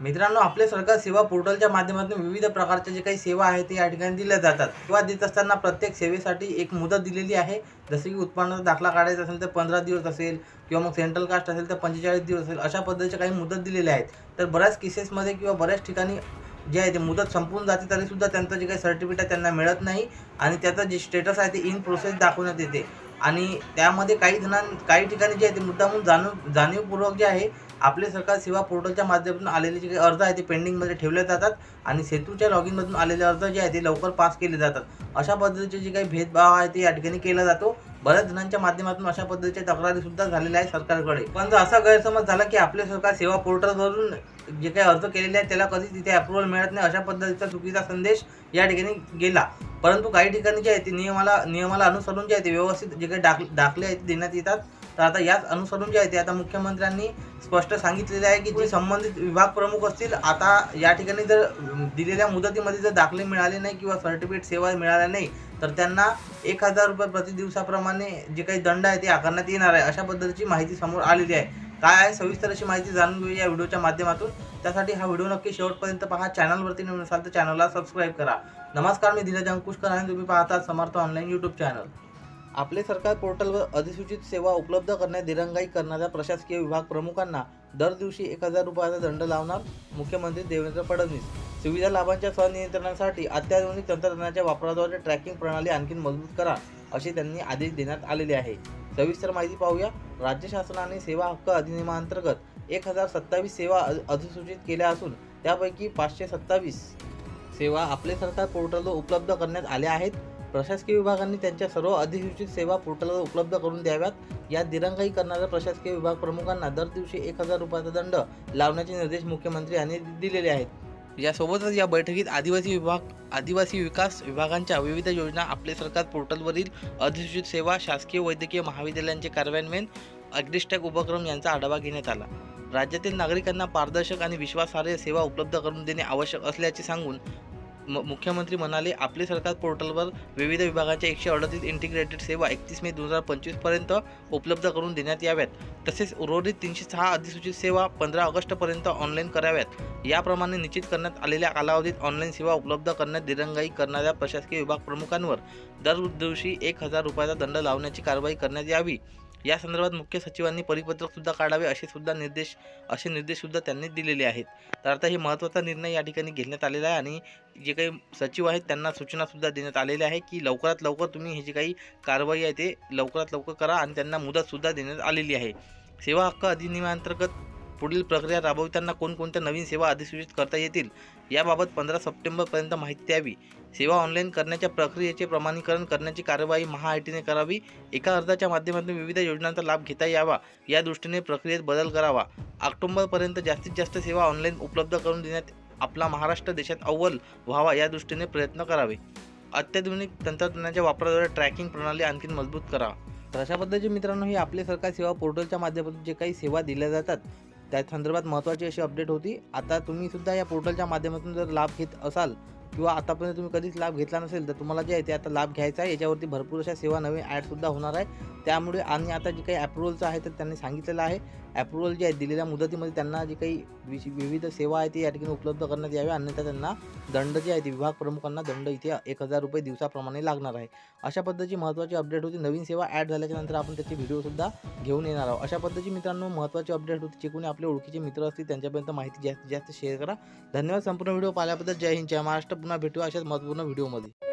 मित्रांनो आपले सरकार सेवा पोर्टलच्या माध्यमातून विविध प्रकारच्या जे काही सेवा आहेत ते या ठिकाणी दिल्या जातात. सेवा देत असताना प्रत्येक सेवेसाठी एक मुदत दिलेली आहे. जसे की उत्पन्नाचा दाखला काढायचा असेल तर पंधरा दिवस असेल किंवा मग सेंट्रल कास्ट असेल तर पंचेचाळीस दिवस असेल अशा पद्धतीच्या काही मुदत दिलेल्या आहेत. तर बऱ्याच केसेसमध्ये किंवा बऱ्याच ठिकाणी जे आहे ते मुदत संपून जाते तरीसुद्धा त्यांचं जे काही सर्टिफिकेट आहे त्यांना मिळत नाही आणि त्याचं जे स्टेटस आहे ते इन प्रोसेस दाखवण्यात येते. आणि त्यामध्ये काही जणां काही ठिकाणी जे आहे ते मुद्दामून जाणीव जाणीवपूर्वक जे आहे आपले सरकार सेवा पोर्टलच्या माध्यमातून आलेले जे काही अर्ज आहे ते पेंडिंगमध्ये ठेवले जातात आणि सेतूच्या लॉग इनमधून आलेले अर्ज जे आहे ते लवकर पास केले जातात. अशा पद्धतीचे जे काही भेदभाव आहे ते या ठिकाणी केला जातो. बऱ्याच जणांच्या माध्यमातून अशा पद्धतीच्या तक्रारी सुद्धा झालेल्या आहेत सरकारकडे. पण जर असा गैरसमज झाला की आपले सरकार सेवा पोर्टलवरून जे काही अर्ज केलेले आहेत त्याला कधीच तिथे अप्रुव्हल मिळत नाही अशा पद्धतीचा चुकीचा संदेश या ठिकाणी गेला. परंतु काही ठिकाणी जे आहे ते नियमाला नियमाला अनुसरून जे आहे ते व्यवस्थित जे काही दाख दाखले आहेत ते देण्यात येतात. तर आता याच अनुसरून जे आहे ते आता मुख्यमंत्र्यांनी स्पष्ट सांगितलेले आहे की जे संबंधित विभाग प्रमुख असतील आता या ठिकाणी जर दिलेल्या मुदतीमध्ये जर दाखले मिळाले नाही किंवा सर्टिफिकेट सेवा मिळाल्या नाही तर त्यांना एक हजार रुपये प्रति दिवसाप्रमाणे जे काही दंड आहे ते आकारण्यात येणार आहे अशा पद्धतीची माहिती समोर आलेली आहे. काय आहे? सविस्तर अशी माहिती जाणून घेऊया या व्हिडिओच्या माध्यमातून. त्यासाठी हा व्हिडिओ नक्की शेवटपर्यंत पहा. चॅनलवरती नवीन असाल तर चॅनलला सबस्क्राईब करा. नमस्कार मी धीरज अंकुशकर आणि तुम्ही पाहता समर्थ ऑनलाईन यूट्यूब चॅनल. आपले सरकार पोर्टलवर अधिसूचित सेवा उपलब्ध करण्यात दिरंगाई करणाऱ्या प्रशासकीय विभाग प्रमुखांना दर दिवशी एक हजार रुपयाचा दंड लावणार मुख्यमंत्री देवेंद्र फडणवीस. सुविधा लाभांच्या स्वनियंत्रणासाठी अत्याधुनिक तंत्रज्ञानाच्या वापराद्वारे ट्रॅकिंग प्रणाली आणखी मजबूत करा असे त्यांनी आदेश देण्यात आलेले आहे. सविस्तर माहिती पाहूया. राज्य शासनाने सेवा हक्क अधिनियमांतर्गत एक हजार सत्तावीस सेवा अधिसूचित केल्या असून त्यापैकी पाचशे सत्तावीस सेवा आपले सरकार पोर्टलवर उपलब्ध करण्यात आल्या आहेत. प्रशासकीय विभागांनी त्यांच्या सर्व अधिसूचित सेवा पोर्टलवर उपलब्ध करून द्याव्यात. या दिरंगाई करणाऱ्या प्रशासकीय विभाग प्रमुखांना दर दिवशी एक हजार रुपयाचा दंड लावण्याचे निर्देश मुख्यमंत्री यांनी दिलेले आहेत. यासोबतच या बैठकीत आदिवासी विभाग आदिवासी विकास विभागांच्या विविध योजना आपले सरकार पोर्टलवरील अधिसूचित सेवा शासकीय वैद्यकीय महाविद्यालयांचे कार्यान्वयन अग्निष्टक उपक्रम यांचा आढावा घेण्यात आला. राज्यातील नागरिकांना पारदर्शक आणि विश्वासार्ह सेवा उपलब्ध करून देणे आवश्यक असल्याचे सांगून म- मुख्यमंत्री म्हणाले आपले सरकार पोर्टलवर विविध विभागाच्या एकशे अडतीस इंटिग्रेटेड सेवा एकतीस मे दोन हजार पंचवीसपर्यंत उपलब्ध करून देण्यात याव्यात. तसेच उर्वरित तीनशे सहा अधिसूचित सेवा पंधरा ऑगस्टपर्यंत ऑनलाईन कराव्यात. याप्रमाणे निश्चित करण्यात आलेल्या कालावधीत ऑनलाईन सेवा उपलब्ध करण्यात दिरंगाई करणाऱ्या प्रशासकीय विभाग प्रमुखांवर दर दिवशी एक हजार रुपयाचा दंड लावण्याची कारवाई करण्यात यावी. या संदर्भात मुख्य सचिवांनी परिपत्रक सुद्धा काढावे असे सुद्धा निर्देश असे निर्देश सुद्धा त्यांनी दिलेले आहेत. तर आता हे महत्त्वाचा निर्णय या ठिकाणी घेण्यात आलेला आहे आणि जे काही सचिव आहेत त्यांना सूचना सुद्धा देण्यात आलेल्या आहे की लवकरात लवकर तुम्ही हे जी काही कारवाई आहे ते लवकरात लवकर करा आणि त्यांना मुदतसुद्धा देण्यात आलेली आहे. सेवा हक्क अधिनियमांतर्गत पुढील प्रक्रिया राबविताना कोणकोणत्या नवीन सेवा अधिसूचित करता येतील? याबाबत पंधरा सप्टेंबरपर्यंत माहिती द्यावी. सेवा ऑनलाईन करण्याच्या प्रक्रियेचे प्रमाणीकरण करण्याची कार्यवाही महा आय टीने करावी. एका अर्जाच्या माध्यमातून विविध योजनांचा लाभ घेता यावा. या दृष्टीने प्रक्रियेत बदल करावा. ऑक्टोबरपर्यंत जास्तीत जास्त सेवा ऑनलाईन उपलब्ध करून देण्यात आपला महाराष्ट्र देशात अव्वल व्हावा या दृष्टीने प्रयत्न करावे. अत्याधुनिक तंत्रज्ञानाच्या वापराद्वारे ट्रॅकिंग प्रणाली आणखी मजबूत करा तर अशा पद्धतीचे मित्रांनो हे आपले सरकार सेवा पोर्टलच्या माध्यमातून जे काही सेवा दिल्या जातात त्या संदर्भात महत्त्वाची अशी अपडेट होती. आता तुम्ही सुद्धा या पोर्टलच्या माध्यमातून जर लाभ घेत असाल किंवा आतापर्यंत तुम्ही कधीच लाभ घेतला नसेल तर तुम्हाला जे आहे ते आता लाभ घ्यायचा आहे. याच्यावरती भरपूर अशा सेवा नवीन ॲडसुद्धा होणार आहे. त्यामुळे आणि आता जे काही अप्रुव्हलचं आहे तर त्यांनी सांगितलेलं आहे. अप्रुव्हल जे आहे दिलेल्या मुदतीमध्ये त्यांना जे काही विविध सेवा आहे ते या ठिकाणी उपलब्ध करण्यात यावे. अन्यथा त्यांना दंड जे आहे ते विभाग प्रमुखांना दंड इथे एक हजार रुपये दिवसाप्रमाणे लागणार आहे. अशा पद्धतीची महत्त्वाची अपडेट होती. नवीन सेवा ॲड झाल्याच्यानंतर आपण त्याची व्हिडिओसुद्धा घेऊन येणार आहोत. अशा पद्धतीची मित्रांनो महत्त्वाची अपडेट होती. जे कोणी आपले ओळखीचे मित्र असतील त्यांच्यापर्यंत माहिती जास्तीत जास्त शेअर करा. धन्यवाद. संपूर्ण व्हिडिओ पाहिल्याबद्दल जय हिंद. जय महाराष्ट्र. पुन्हा भेटू अशाच महत्त्वपूर्ण व्हिडिओमध्ये.